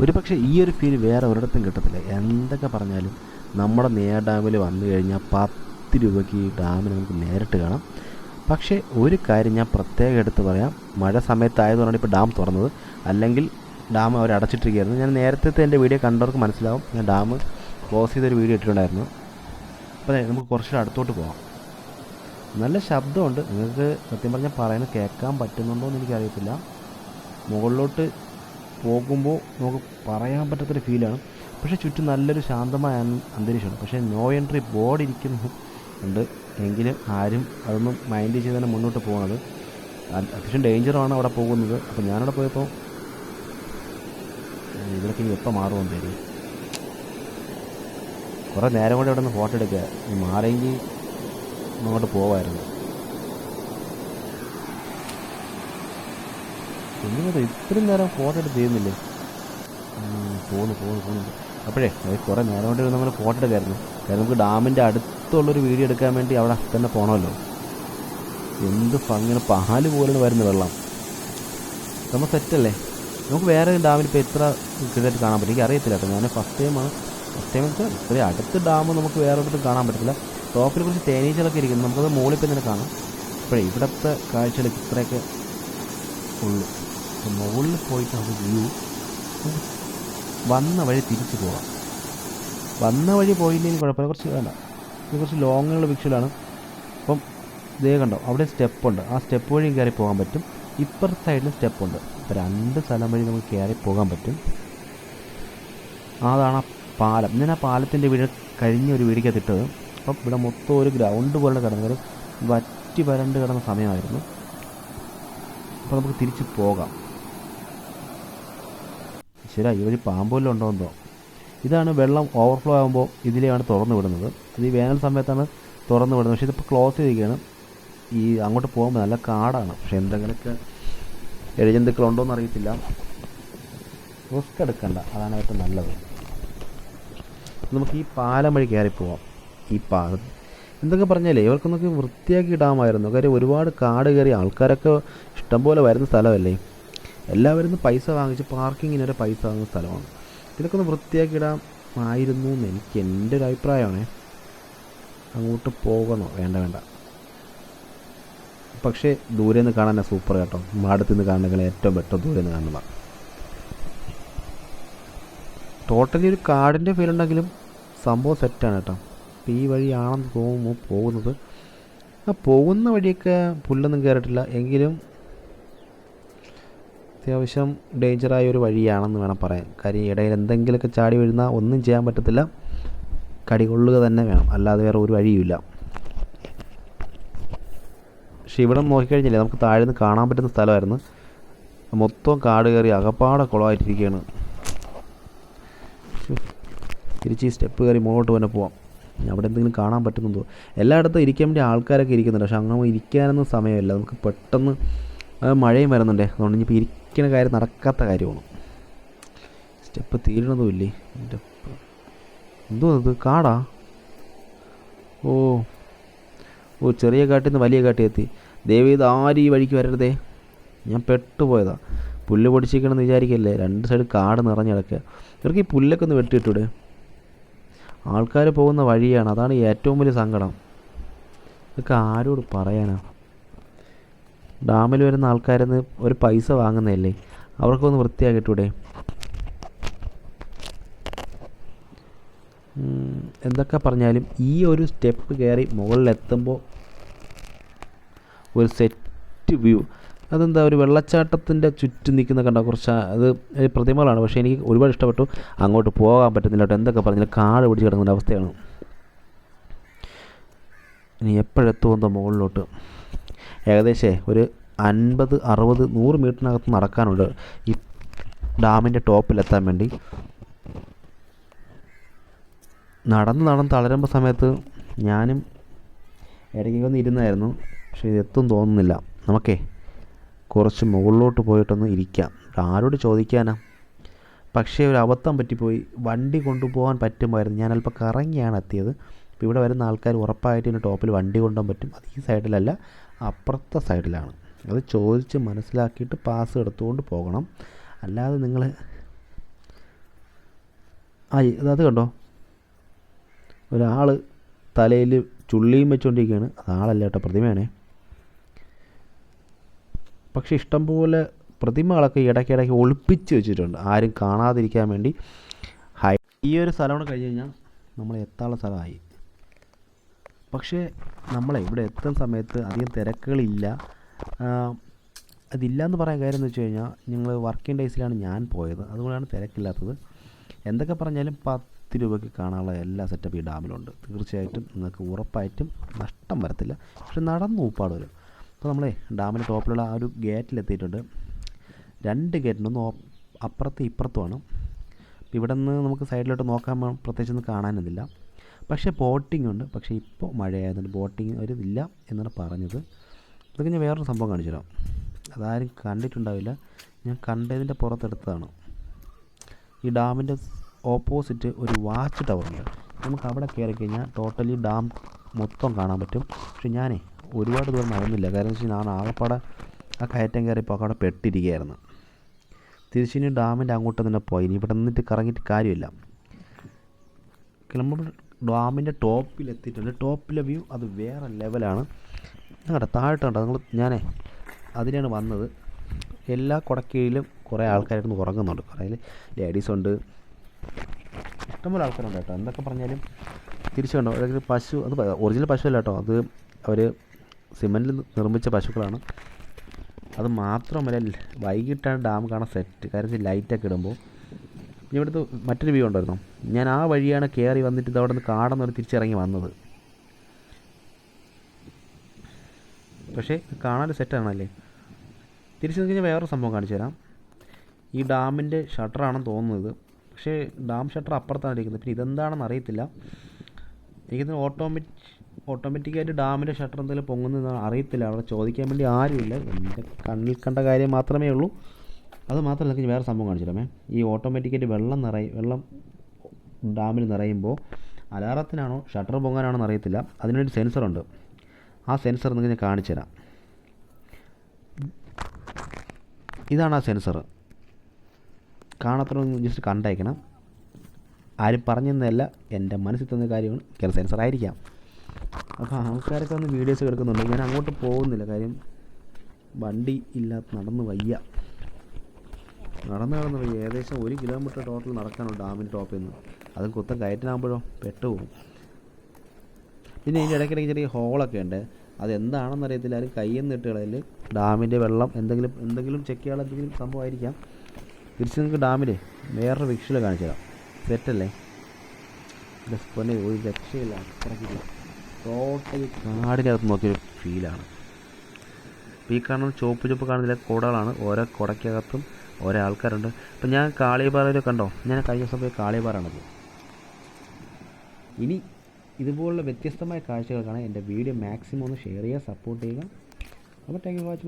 ഒരു പക്ഷേ ഈ ഒരു ഫീൽ വേറെ ഒരിടത്തും കിട്ടത്തില്ല. എന്തൊക്കെ പറഞ്ഞാലും നമ്മുടെ നെയ്യാർ ഡാമിൽ വന്നു കഴിഞ്ഞാൽ പത്ത് രൂപയ്ക്ക് ഈ ഡാമിന് നമുക്ക് നേരിട്ട് കാണാം. പക്ഷേ ഒരു കാര്യം ഞാൻ പ്രത്യേകം എടുത്ത് പറയാം. മഴ സമയത്തായതുകൊണ്ടാണ് ഇപ്പോൾ ഡാം തുറന്നത്. അല്ലെങ്കിൽ ഡാം അവർ അടച്ചിട്ടിരിക്കുകയായിരുന്നു. ഞാൻ നേരത്തെ എന്റെ വീഡിയോ കണ്ടവർക്ക് മനസ്സിലാവും. ഞാൻ ഡാം ക്ലോസ് ചെയ്തൊരു വീഡിയോ ഇട്ടിട്ടുണ്ടായിരുന്നു. അപ്പോൾ നമുക്ക് കുറച്ചുകൂടെ അടുത്തോട്ട് പോകാം നല്ല ശബ്ദമുണ്ട്. നിങ്ങൾക്ക് സത്യം പറഞ്ഞാൽ പറയുന്നത് കേൾക്കാൻ പറ്റുന്നുണ്ടോ എന്ന് എനിക്കറിയത്തില്ല. മുകളിലോട്ട് പോകുമ്പോൾ നമുക്ക് പറയാൻ പറ്റാത്തൊരു ഫീലാണ് പക്ഷേ ചുറ്റും നല്ലൊരു ശാന്തമായ അന്തരീക്ഷമാണ്. പക്ഷേ നോ എൻട്രി ബോർഡ് ഇരിക്കുന്നു ഉണ്ട് എങ്കിലും ആരും അതൊന്നും മൈൻഡ് ചെയ്ത് തന്നെ മുന്നോട്ട് പോകുന്നത് അത് അത്യാവശ്യം ഡേഞ്ചറാണ് അവിടെ പോകുന്നത്. അപ്പോൾ ഞാനവിടെ പോയപ്പോൾ ഏഹ് ഇതിലൊക്കെ ഇനി എപ്പോൾ മാറുമെന്ന് തരും കുറേ നേരം കൂടെ അവിടെ നിന്ന് ഫോട്ടോ എടുക്കുക മാറിയെങ്കിൽ അങ്ങോട്ട് പോവായിരുന്നു. എങ്ങനെ ഇത്രയും നേരം ഫോട്ടോ എടുത്ത് ചെയ്യുന്നില്ലേ? പോകുന്നു പോകുന്നു പോകുന്നുണ്ട് അപ്പോഴേ കുറേ നേരം കൊണ്ട് നമ്മൾ ഫോട്ടോ എടുക്കായിരുന്നു. കാരണം നമുക്ക് ഡാമിന്റെ അടുത്തുള്ളൊരു വീഡിയോ എടുക്കാൻ വേണ്ടി അവിടെ തന്നെ പോകണമല്ലോ എന്ത് ഭംഗിയാണ്. പാൽ പോലെ വരുന്ന വെള്ളം. നമ്മൾ സെറ്റല്ലേ? നമുക്ക് വേറെ ഡാമിൽ ഇപ്പോൾ എത്ര കൃത്യമായിട്ട് കാണാൻ പറ്റും എനിക്ക് അറിയത്തില്ല കേട്ടോ. ഞാൻ ഫസ്റ്റ് ടൈമാണ് ഫസ്റ്റ് ടൈം വെച്ചാൽ ഇത്രയും അടുത്ത് ഡാം നമുക്ക് വേറെ ഒരിടത്തും കാണാൻ പറ്റത്തില്ല. ടോപ്പിൽ കുറച്ച് തേനീച്ചകളൊക്കെ ഇരിക്കുന്നു. നമുക്കത് മുകളിൽ പോയി തന്നെ കാണാം. അപ്പോഴേ ഇവിടുത്തെ കാഴ്ചകൾ ഇത്രയൊക്കെ ഉള്ളൂ. അപ്പോൾ മുകളിൽ പോയിട്ട് നമുക്ക് വ്യൂ വന്ന വഴി തിരിച്ചു പോവാം. വന്ന വഴി പോയില്ലെങ്കിൽ കുഴപ്പമില്ല. കുറച്ച് വേണ്ട ഇത് കുറച്ച് ലോങ്ങുള്ള വിക്ഷലാണ് അപ്പം ഇതേ കണ്ടോ അവിടെ സ്റ്റെപ്പുണ്ട് ആ സ്റ്റെപ്പ് വഴി കയറി പോകാൻ പറ്റും. ഇപ്പുറത്തെ സൈഡിൽ സ്റ്റെപ്പുണ്ട് അപ്പോൾ രണ്ട് സ്ഥലം വഴി നമുക്ക് കയറി പോകാൻ പറ്റും. അതാണ് ആ പാലം. ഞാൻ ആ പാലത്തിന്റെ വീട് കഴിഞ്ഞ ഒരു വീടിക്കകത്ത് ഇട്ടത്. അപ്പം ഇവിടെ മൊത്തം ഒരു ഗ്രൗണ്ട് പോലെ കിടന്ന ഒരു വറ്റി വരണ്ട് കിടന്ന സമയമായിരുന്നു. അപ്പോൾ നമുക്ക് തിരിച്ച് പോകാം. ശരി ഇവർ വഴി പാമ്പോലും ഉണ്ടോ ഇതാണ് വെള്ളം ഓവർഫ്ലോ ആകുമ്പോൾ ഇതിലെയാണ് തുറന്നു വിടുന്നത്. അത് ഈ വേനൽ സമയത്താണ് തുറന്നു വിടുന്നത്. പക്ഷേ ഇതിപ്പോൾ ക്ലോസ് ചെയ്തിരിക്കുകയാണ്. ഈ അങ്ങോട്ട് പോകുമ്പോൾ നല്ല കാടാണ്. പക്ഷേ എന്തെങ്കിലുമൊക്കെ ഇഴജന്തുക്കളുണ്ടോ എന്ന് അറിയത്തില്ല. റിസ്ക് എടുക്കണ്ട. അതാണ് ഏറ്റവും നല്ലത്. നമുക്ക് ഈ പാലം വഴി കയറി പോവാം. ഈ പാലം. എന്തൊക്കെ പറഞ്ഞാലേ ഇവർക്കൊന്നൊക്കെ വൃത്തിയാക്കി ഇടാമായിരുന്നു കാര്യം ഒരുപാട് കാട് കയറി ആൾക്കാരൊക്കെ ഇഷ്ടംപോലെ വരുന്ന സ്ഥലമല്ലേ? എല്ലാവരും പൈസ വാങ്ങിച്ച് പാർക്കിങ്ങിന് വരെ പൈസ വാങ്ങുന്ന സ്ഥലമാണ്. ഇതൊക്കെ ഒന്ന് വൃത്തിയാക്കി ഇടാമായിരുന്നു എന്ന് എനിക്ക് എന്റെ ഒരു അഭിപ്രായമാണേ. അങ്ങോട്ട് പോകണോ? വേണ്ട വേണ്ട. പക്ഷേ ദൂരെ നിന്ന് കാണാൻ സൂപ്പർ കേട്ടോ. മാടത്തിൽ നിന്ന് കാണുന്നതിൽ ഏറ്റവും ബെറ്റർ ദൂരെ നിന്ന് കാണുന്നതാണ് ടോട്ടലി ഒരു കാടിന്റെ ഫീൽ ഉണ്ടെങ്കിലും സംഭവം സെറ്റാണ് കേട്ടോ. അപ്പോൾ ഈ വഴിയാണെന്ന് തോന്നുന്നു പോകുന്നത്. ആ പോകുന്ന വഴിയൊക്കെ പുല്ലൊന്നും കയറിയിട്ടില്ല എങ്കിലും അത്യാവശ്യം ഡേഞ്ചറായ ഒരു വഴിയാണെന്ന് വേണം പറയാൻ. കാര്യം ഇടയിൽ എന്തെങ്കിലുമൊക്കെ ചാടി വീഴുന്ന ഒന്നും ചെയ്യാൻ പറ്റത്തില്ല. കടികൊള്ളുക തന്നെ വേണം. അല്ലാതെ വേറെ ഒരു വഴിയുമില്ല. പക്ഷെ ഇവിടെ നോക്കിക്കഴിഞ്ഞില്ലേ നമുക്ക് താഴെ നിന്ന് കാണാൻ പറ്റുന്ന സ്ഥലമായിരുന്നു. മൊത്തം കാട് കയറി അകപ്പാടെ കുളമായിട്ടിരിക്കുകയാണ്. തിരിച്ച് ഈ സ്റ്റെപ്പ് കയറി മുകളോട്ട് തന്നെ പോവാം. അവിടെ എന്തെങ്കിലും കാണാൻ പറ്റുന്നുണ്ടോ എല്ലായിടത്തും ഇരിക്കാൻ വേണ്ടി ആൾക്കാരൊക്കെ ഇരിക്കുന്നുണ്ട്. പക്ഷെ അങ്ങനെ ഇരിക്കാനൊന്നും സമയമില്ല. നമുക്ക് പെട്ടെന്ന് മഴയും വരുന്നുണ്ടേ. അതുകൊണ്ട് ഇനിയിപ്പോൾ ഇരിക്കുന്ന കാര്യം നടക്കാത്ത കാര്യമാണ്. സ്റ്റെപ്പ് തീരണതുമില്ലേ എന്റെ പ- എന്തോ അത് കാടാ? ഓ. ഓ ചെറിയ കാട്ടിൽ നിന്ന് വലിയ കാട്ടി എത്തി. ദയവ് ഇത് ആരും ഈ വഴിക്ക് വരരുതേ? ഞാൻ പെട്ടുപോയതാ. പുല്ല് പൊടിച്ചിരിക്കണമെന്ന് വിചാരിക്കല്ലേ? രണ്ട് സൈഡ് കാട് നിറഞ്ഞ് കിടക്കുക. ഇവർക്ക് ഈ പുല്ലൊക്കെ ഒന്ന് വെട്ടിയിട്ടൂടെ ആൾക്കാർ പോകുന്ന വഴിയാണ്. അതാണ് ഏറ്റവും വലിയ സങ്കടം. ഇതൊക്കെ ആരോട് പറയാനാ? ഡാമിൽ വരുന്ന ആൾക്കാരെന്ന് ഒരു പൈസ വാങ്ങുന്നതല്ലേ? അവർക്കൊന്ന് വൃത്തിയാകിട്ടൂടെ എന്തൊക്കെ പറഞ്ഞാലും ഈ ഒരു സ്റ്റെപ്പ് കയറി മുകളിലെത്തുമ്പോൾ ഒരു സെറ്റ് വ്യൂ അതെന്താ ഒരു വെള്ളച്ചാട്ടത്തിന്റെ ചുറ്റും നിൽക്കുന്ന കണ്ട? കുറച്ച് അത് പ്രതിമകളാണ്. പക്ഷേ എനിക്ക് ഒരുപാട് ഇഷ്ടപ്പെട്ടു. അങ്ങോട്ട് പോകാൻ പറ്റുന്നില്ല കേട്ടോ. എന്തൊക്കെ പറഞ്ഞാലും കാട് പിടിച്ച് കിടക്കുന്ന അവസ്ഥയാണ്. ഇനി എപ്പോഴെത്തുമെന്നോ മുകളിലോട്ട്. ഏകദേശം ഒരു അൻപത് അറുപത് നൂറ് മീറ്ററിനകത്ത് നടക്കാനുണ്ട്. ഈ ഡാമിന്റെ ടോപ്പിലെത്താൻ വേണ്ടി. നടന്ന് നടന്ന് തളരുമ്പോൾ സമയത്ത് ഞാനും ഇടയ്ക്കൊക്കെ ഒന്ന് ഇരുന്നായിരുന്നു. പക്ഷേ ഇതെത്തും തോന്നുന്നില്ല. നമുക്കേ കുറച്ച് മുകളിലോട്ട് പോയിട്ടൊന്ന് ഇരിക്കാം. ആരോട് ചോദിക്കാനാ? പക്ഷേ ഒരു അബദ്ധം പറ്റിപ്പോയി. വണ്ടി കൊണ്ടുപോകാൻ പറ്റുമായിരുന്നു. ഞാൻ അല്പം കറങ്ങിയാണ് എത്തിയത്. അപ്പോൾ ഇവിടെ വരുന്ന ആൾക്കാർ ഉറപ്പായിട്ട് ഇതിന്റെ ടോപ്പിൽ വണ്ടി കൊണ്ടുപോകാൻ പറ്റും. അത് ഈ സൈഡിലല്ല. അപ്പുറത്തെ സൈഡിലാണ്. അത് ചോദിച്ച് മനസ്സിലാക്കിയിട്ട് പാസ് എടുത്തുകൊണ്ട് പോകണം. അല്ലാതെ നിങ്ങൾ ആ അത് കണ്ടോ? ഒരാൾ തലയിൽ ചുള്ളിയും വെച്ചുകൊണ്ടിരിക്കുകയാണ് അതാളല്ല കേട്ടോ പ്രതിമയാണേ. പക്ഷേ ഇഷ്ടംപോലെ പ്രതിമകളൊക്കെ ഇടയ്ക്കിടയ്ക്ക് ഒളിപ്പിച്ച് വെച്ചിട്ടുണ്ട്. ആരും കാണാതിരിക്കാൻ വേണ്ടി. ഹൈ ഈ ഒരു സ്ഥലം കൂടെ കഴിഞ്ഞ് കഴിഞ്ഞാൽ നമ്മൾ എത്താനുള്ള സ്ഥലമായി പക്ഷേ നമ്മളെ ഇവിടെ എത്തുന്ന സമയത്ത് അധികം തിരക്കുകളില്ല. അതില്ല എന്ന് പറയാൻ കാര്യം എന്ന് വെച്ച് കഴിഞ്ഞാൽ ഞങ്ങൾ വർക്കിംഗ് ഡേയ്സിലാണ് ഞാൻ പോയത്. അതുകൊണ്ടാണ് തിരക്കില്ലാത്തത്. എന്തൊക്കെ പറഞ്ഞാലും പത്ത് രൂപയ്ക്ക് കാണാനുള്ള എല്ലാ സെറ്റപ്പ് ഈ ഡാമിലുണ്ട്. തീർച്ചയായിട്ടും നിങ്ങൾക്ക് ഉറപ്പായിട്ടും നഷ്ടം വരത്തില്ല. പക്ഷെ നടന്നു ഊപ്പാട് വരും. അപ്പോൾ നമ്മളെ ഡാമിന്റെ ടോപ്പിലുള്ള ആ ഒരു ഗേറ്റിലെത്തിയിട്ടുണ്ട്. രണ്ട് ഗേറ്റിനൊന്ന് അപ്പുറത്തും ഇപ്പുറത്തുമാണ്. ഇവിടെ നിന്ന് നമുക്ക് സൈഡിലോട്ട് നോക്കാൻ പ്രത്യേകിച്ചൊന്നും കാണാനൊന്നുമില്ല. പക്ഷേ ബോട്ടിംഗ് ഉണ്ട്. പക്ഷേ ഇപ്പോൾ മഴയായതുകൊണ്ട് ബോട്ടിംഗ് ഒരു ഇല്ല എന്നാണ് പറഞ്ഞത്. അതൊക്കെ ഞാൻ വേറൊരു സംഭവം കാണിച്ചു തരാം. അതാരും കണ്ടിട്ടുണ്ടാവില്ല. ഞാൻ കണ്ടതിന്റെ പുറത്തെടുത്തതാണ്. ഈ ഡാമിന്റെ ഓപ്പോസിറ്റ് ഒരു വാച്ച് ടവറുണ്ട്. നമുക്ക് അവിടെ കയറി കഴിഞ്ഞാൽ ടോട്ടലി ഡാം മൊത്തം കാണാൻ പറ്റും. പക്ഷെ ഞാനേ ഒരുപാട് ദൂരം നടന്നില്ല. കാരണം വെച്ചാൽ ഞാൻ ആകപ്പാടെ ആ കയറ്റം കയറിയപ്പോൾ അവിടെ പെട്ടിരിക്കുകയായിരുന്നു. തിരിച്ചിനി ഡാമിന്റെ അങ്ങോട്ട് തന്നെ പോയി. ഇനി ഇവിടെ നിന്നിട്ട് കറങ്ങിയിട്ട് കാര്യമില്ല. നമ്മൾ ഡാമിന്റെ ടോപ്പിൽ എത്തിയിട്ടുണ്ട് ടോപ്പിലെ വ്യൂ അത് വേറെ ലെവലാണ്. ഞങ്ങളുടെ താഴോട്ടുണ്ട് നിങ്ങൾ ഞാനേ അതിനാണ് വന്നത്. എല്ലാ കുടക്കീഴിലും കുറേ ആൾക്കാരായിരുന്നു ഉറങ്ങുന്നുണ്ട്. കുറേ ലേഡീസ് ഉണ്ട്. ഇഷ്ടംപോലെ ആൾക്കാരുണ്ട് കേട്ടോ. എന്തൊക്കെ പറഞ്ഞാലും തിരിച്ചു കണ്ടോ? അതായത് പശു അത് ഒറിജിനൽ പശു അല്ല കേട്ടോ. അത് അവർ സിമെന്റിൽ നിർമ്മിച്ച പശുക്കളാണ്. അത് മാത്രമല്ല വൈകിട്ടാണ് ഡാം കാണാൻ സെറ്റ്. വെച്ചാൽ ലൈറ്റൊക്കെ ഇടുമ്പോൾ ഇനി ഇവിടുത്തെ മറ്റൊരു വ്യൂ ഉണ്ടായിരുന്നു. ഞാൻ ആ വഴിയാണ് കയറി വന്നിട്ട് ഇത് അവിടെ നിന്ന് കാടെന്നൊരു തിരിച്ചിറങ്ങി വന്നത്. പക്ഷേ കാണാൻ സെറ്റാണല്ലേ തിരിച്ചു കഴിഞ്ഞാൽ വേറൊരു സംഭവം കാണിച്ചു തരാം. ഈ ഡാമിന്റെ ഷട്ടറാണെന്ന് തോന്നുന്നത്. പക്ഷേ ഡാം ഷട്ടർ അപ്പുറത്താണ് ഇരിക്കുന്നത്. പിന്നെ ഇതെന്താണെന്ന് അറിയത്തില്ല. എനിക്കിത് ഓട്ടോമാറ്റിക് ഓട്ടോമാറ്റിക്കായിട്ട് ഡാമിന്റെ ഷട്ടർ എന്തെങ്കിലും പൊങ്ങുന്നതെന്ന് അറിയത്തില്ല. അവിടെ ചോദിക്കാൻ വേണ്ടി ആരുമില്ല. എന്റെ കണ്ണിൽ കണ്ട കാര്യം മാത്രമേ ഉള്ളൂ. അത് മാത്രമല്ല എനിക്ക് വേറെ സംഭവം കാണിച്ചു ഈ ഓട്ടോമാറ്റിക്കായിട്ട് വെള്ളം നിറയും വെള്ളം ഡാമിൽ നിറയുമ്പോൾ അലാറത്തിനാണോ ഷട്ടർ പൊങ്ങാനാണോ അറിയത്തില്ല. അതിനൊരു സെൻസറുണ്ട്. ആ സെൻസർ നിങ്ങൾക്ക് ഞാൻ കാണിച്ചു തരാം. ഇതാണ് ആ സെൻസർ. കാണാത്ത ജസ്റ്റ് കണ്ടയക്കണം ആരും പറഞ്ഞെന്നല്ല എന്റെ മനസ്സിൽ തന്ന കാര്യമാണ് ചില സെൻസർ ആയിരിക്കാം. അപ്പോൾ ആൾക്കാരൊക്കെ വന്ന് വീഡിയോസ് എടുക്കുന്നുണ്ട്. ഞാൻ അങ്ങോട്ട് പോകുന്നില്ല. കാര്യം വണ്ടി ഇല്ലാത്ത നടന്ന് വയ്യ. നടന്ന് നടന്ന് വയ്യ ഏകദേശം ഒരു കിലോമീറ്റർ ടോട്ടൽ നടക്കാനുണ്ട് ഡാമിന്റെ ടോപ്പിൽ നിന്ന് അതും കുത്തം കയറ്റിനാകുമ്പോഴോ പെട്ടുപോകും പിന്നെ ഇതിന്റെ ഇടയ്ക്കിടയ്ക്ക് ചെറിയ ഹോളൊക്കെ ഉണ്ട്. അതെന്താണെന്ന് അറിയത്തില്ല. ആരും കയ്യിൽ നിന്ന് ഇട്ടുകളിൽ ഡാമിന്റെ വെള്ളം എന്തെങ്കിലും എന്തെങ്കിലും ചെക്ക് ചെയ്യാനുള്ള എന്തെങ്കിലും സംഭവമായിരിക്കാം. തിരിച്ച് നിങ്ങൾക്ക് ഡാമിലെ വേറൊരു വിക്ഷൽ കാണിച്ചു തരാം. സെറ്റല്ലേ പൊന്നെ ഒരു രക്ഷയില്ല. അത്രയ്ക്ക് ടോട്ടലി കാടിനകത്ത് നോക്കിയൊരു ഫീലാണ് ഈ കാണുന്ന ചുവപ്പ് ചുവപ്പ് കാണുന്നില്ല കുടകളാണ്. ഓരോ കുടയ്ക്കകത്തും ഓരോ ആൾക്കാരുണ്ട് ഇപ്പം ഞാൻ കാളിയപ്പാറയിൽ കണ്ടോ? ഞാൻ കഴിഞ്ഞ ദിവസം പോയി ഇനി ഇതുപോലുള്ള വ്യത്യസ്തമായ കാഴ്ചകൾ കാണാൻ എന്റെ വീഡിയോ മാക്സിമം ഒന്ന് ഷെയർ ചെയ്യുക സപ്പോർട്ട് ചെയ്യുക. അപ്പോൾ താങ്ക് യു വാച്ച്